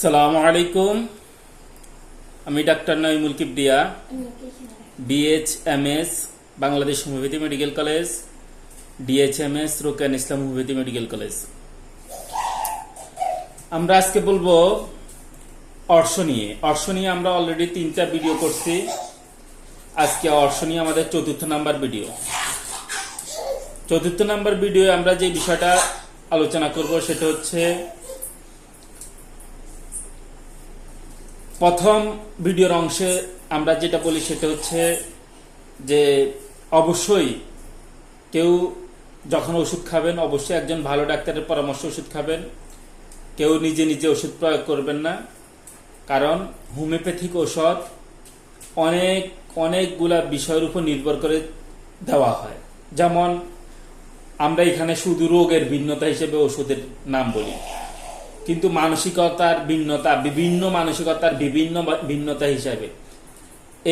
সালামু আলাইকুম। আমি doctor Naimul Kibria B H M S Bangladesh homeopathy medical college DHMS Rokan Islam homeopathy medical college. আমরা আজকে বলব অর্শ নিয়ে। নিয়ে আমরা অলরেডি তিনটা ভিডিও করছি। আজকে অর্শ নিয়ে আমাদের চতুর্থ নাম্বার ভিডিও চতুর্থ নাম্বার ভিডিও আমরা যে বিষয়টা আলোচনা করব সেটা হচ্ছে প্রথম ভিডিওর অংশে আমরা যেটা বলি সেটা হচ্ছে যে অবশ্যই কেউ যখন ওষুধ খাবেন, অবশ্যই একজন ভালো ডাক্তারের পরামর্শ ওষুধ খাবেন। কেউ নিজে নিজে ওষুধ প্রয়োগ করবেন না। কারণ হোমিওপ্যাথিক ওষুধ অনেক, অনেকগুলা বিষয়ের উপর নির্ভর করে দেওয়া হয়। যেমন আমরা এখানে শুধু রোগের ভিন্নতা হিসেবে ওষুধের নাম বলি। কিন্তু মানসিকতার ভিন্নতা, বিভিন্ন মানসিকতার বিভিন্ন ভিন্নতা হিসাবে।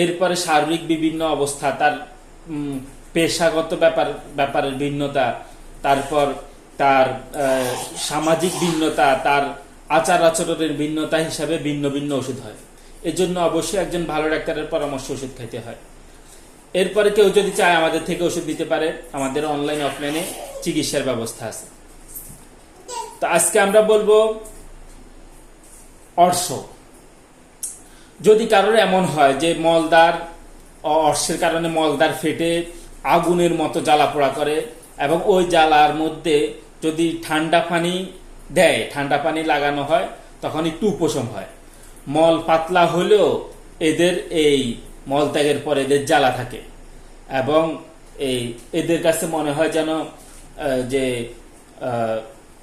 এরপরে শারীরিক বিভিন্ন অবস্থা, তার পেশাগত ব্যাপার, ব্যাপারের ভিন্নতা, তারপর তার সামাজিক ভিন্নতা, তার আচার আচরণের ভিন্নতা হিসাবে ভিন্ন ভিন্ন ওষুধ হয়। এর জন্য অবশ্যই একজন ভালো ডাক্তারের পরামর্শ ওষুধ খাইতে হয়। এরপরে কেউ যদি চায় আমাদের থেকে ওষুধ দিতে পারে, আমাদের অনলাইন অফলাইনে চিকিৎসার ব্যবস্থা আছে। তো আজকে আমরা বলব অর্শ। যদি কারোর এমন হয় যে মলদার অর্শের কারণে মলদার ফেটে আগুনের মতো জ্বালা পোড়া করে এবং ওই জ্বালার মধ্যে যদি ঠান্ডা পানি দেয়, ঠান্ডা পানি লাগানো হয়, তখন একটু উপশম হয়। মল পাতলা হলেও এদের এই মল ত্যাগের পর এদের জ্বালা থাকে এবং এই এদের কাছে মনে হয় যেন যে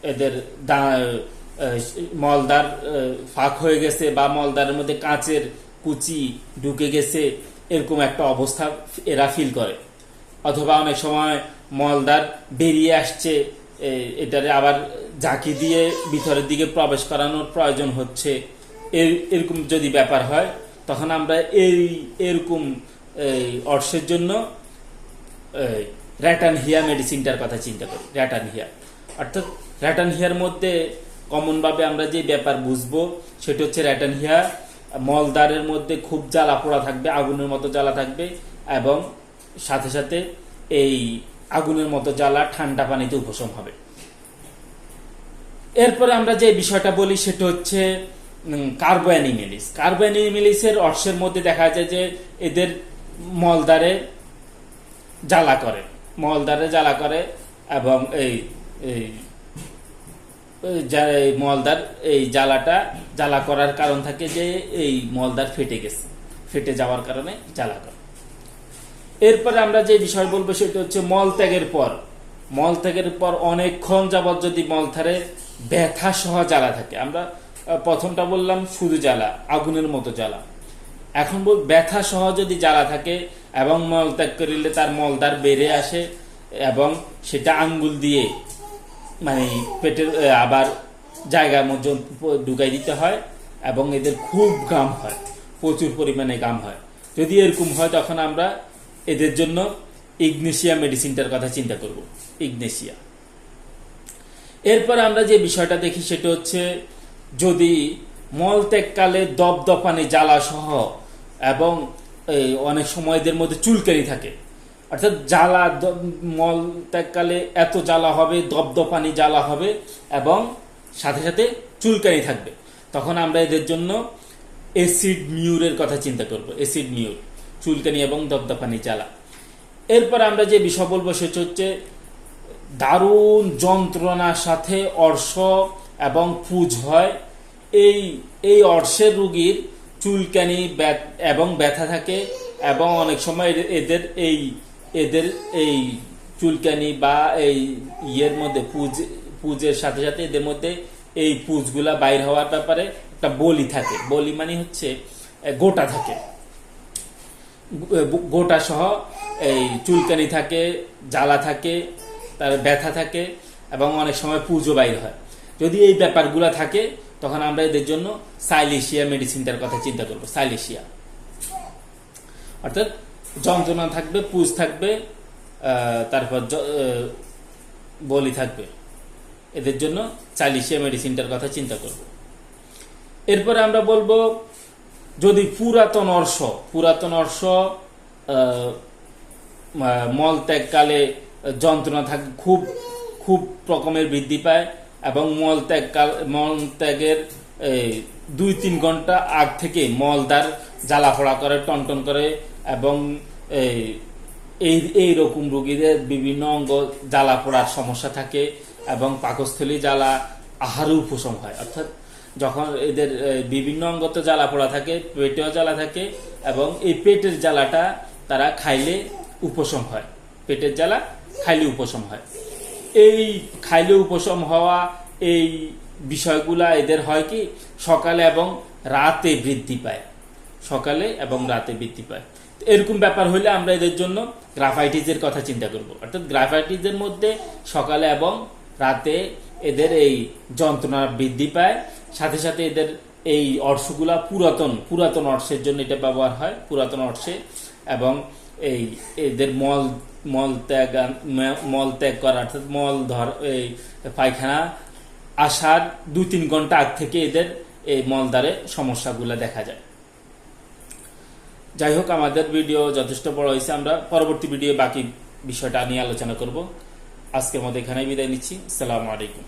এদের মলদার ফাঁক হয়ে গেছে বা মলদারের মধ্যে কাঁচের কুচি ঢুকে গেছে, এরকম একটা অবস্থা এরা ফিল করে। অথবা অনেক সময় মলদার বেরিয়ে আসছে এটারে আবার ঝাঁকি দিয়ে ভিতরের দিকে প্রবেশ করানোর প্রয়োজন হচ্ছে। এর- এরকম যদি ব্যাপার হয়, তখন আমরা এই, এরকম অর্শের জন্য র্যাটান হিয়া মেডিসিনটার কথা চিন্তা করি। র্যাটান হিয়া অর্থাৎ র্যাটান হিয়ার মধ্যে কমনভাবে আমরা যে ব্যাপার বুঝব, সেটা হচ্ছে র্যাটান হিয়া মলদারের মধ্যে খুব জ্বালা পোড়া থাকবে, আগুনের মতো জ্বালা থাকবে এবং সাথে সাথে এই আগুনের মতো জ্বালা ঠান্ডা পানিতে উপশম হবে। এরপরে আমরা যে বিষয়টা বলি, সেটা হচ্ছে কার্বোঅ্যানিমেলিস কার্বোঅ্যানিমেলিসের অর্শের মধ্যে দেখা যায় যে এদের মলদারে জ্বালা করে মলদারে জ্বালা করে এবং এই এই মলদার, এই জ্বালাটা জ্বালা করার কারণ থাকে যে এই মলদার ফেটে গেছে। ফেটে যাওয়ার কারণে জ্বালা করে। এরপরে আমরা যে বিষয় বলব সেটা হচ্ছে মল ত্যাগের পর। মল ত্যাগের পর অনেকক্ষণ যাবৎ যদি মলথারে ব্যথা সহ জ্বালা থাকে, আমরা প্রথমটা বললাম শুধু জ্বালা, আগুনের মতো জ্বালা। এখন বল, ব্যথা সহ যদি জ্বালা থাকে এবং মল ত্যাগ করিলে তার মলদার বেড়ে আসে এবং সেটা আঙ্গুল দিয়ে মানে পেটের আবার জায়গার মধ্যে ঢুকাই দিতে হয় এবং এদের খুব গাম হয়, প্রচুর পরিমাণে গাম হয়। যদি এরকম হয়, তখন আমরা এদের জন্য ইগনেশিয়া মেডিসিনটার কথা চিন্তা করব, ইগনেশিয়া। এরপর আমরা যে বিষয়টা দেখি, সেটা হচ্ছে যদি মলত্যাগকালে দপদপানি জ্বালা সহ এবং অনেক সময় এদের মধ্যে চুলকানি থাকে অর্থাৎ জ্বালা মল ত্যাগকালে এত জ্বালা হবে, দপদপানি জ্বালা হবে এবং সাথে সাথে চুলকানি থাকবে। তখন আমরা এদের জন্য এসিড মিউরের কথা চিন্তা করব এসিড মিউর চুলকানি এবং দপদপানি জ্বালা। এরপর আমরা যে বিষয় বলব সেটা হচ্ছে দারুণ যন্ত্রণার সাথে অর্শ এবং পুজ হয়। এই এই অর্শের রুগীর চুলকানি এবং ব্যথা থাকে এবং অনেক সময় এদের এই এদের এই চুলকানি বা এই ইয়ের মধ্যে পুজ, পুজের সাথে সাথে এদের মধ্যে এই পুজগুলা বাইর হওয়ার ব্যাপারে একটা বলি থাকে। বলি মানে হচ্ছে গোটা থাকে। গোটা সহ এই চুলকানি থাকে, জ্বালা থাকে, তার ব্যথা থাকে এবং অনেক সময় পুজো বাইর হয়। যদি এই ব্যাপারগুলো থাকে, তখন আমরা এদের জন্য সাইলেশিয়া মেডিসিনটার কথা চিন্তা করব, সাইলেশিয়া। অর্থাৎ যন্ত্রণা থাকবে পুজ থাকবে তারপর বলি থাকবে। এদের জন্য চালিশিয়া মেডিসিনটার কথা চিন্তা করব। এরপরে আমরা বলব যদি পুরাতন অর্শ পুরাতন অর্শ আহ, মলত্যাগকালে যন্ত্রণা থাকে খুব খুব রকমের বৃদ্ধি পায় এবং মলত্যাগ কাল মলত্যাগের এই, দুই তিন ঘণ্টা আগ থেকে মলদার জ্বালাফোড়া করে টনটন করে এবং এই এই রকম রোগীদের বিভিন্ন অঙ্গ জ্বালা পোড়ার সমস্যা থাকে এবং পাকস্থলী জ্বালা আহারও উপশম হয়। অর্থাৎ যখন এদের বিভিন্ন অঙ্গতে জ্বালা পোড়া থাকে, পেটেও জ্বালা থাকে এবং এই পেটের জ্বালাটা তারা খাইলে উপশম হয়। পেটের জ্বালা খাইলে উপশম হয়। এই খাইলে উপশম হওয়া এই বিষয়গুলা এদের হয় কি? সকালে এবং রাতে বৃদ্ধি পায়। সকালে এবং রাতে বৃদ্ধি পায়। তো এরকম ব্যাপার হলে আমরা এদের জন্য গ্রাফাইটিসের কথা চিন্তা করব। অর্থাৎ গ্রাফাইটিসের মধ্যে সকালে এবং রাতে এদের এই যন্ত্রণা বৃদ্ধি পায়। সাথে সাথে এদের এই অর্শগুলা পুরাতন পুরাতন অর্শের জন্য এটা ব্যবহার হয়, পুরাতন অর্শে এবং এই এদের মল মল ত্যাগ মল ত্যাগ করা, অর্থাৎ মল ধর, এই পায়খানা আসার দুই তিন ঘণ্টা আগ থেকে এদের এই মলদারে সমস্যাগুলো দেখা যায়। যাই হোক আমাদের ভিডিও যথেষ্ট বড় হয়েছে। আমরা পরবর্তী ভিডিও বাকি বিষয়টা নিয়ে আলোচনা করব। আজকের মধ্যে এখানেই বিদায় নিচ্ছি। আসসালামু আলাইকুম।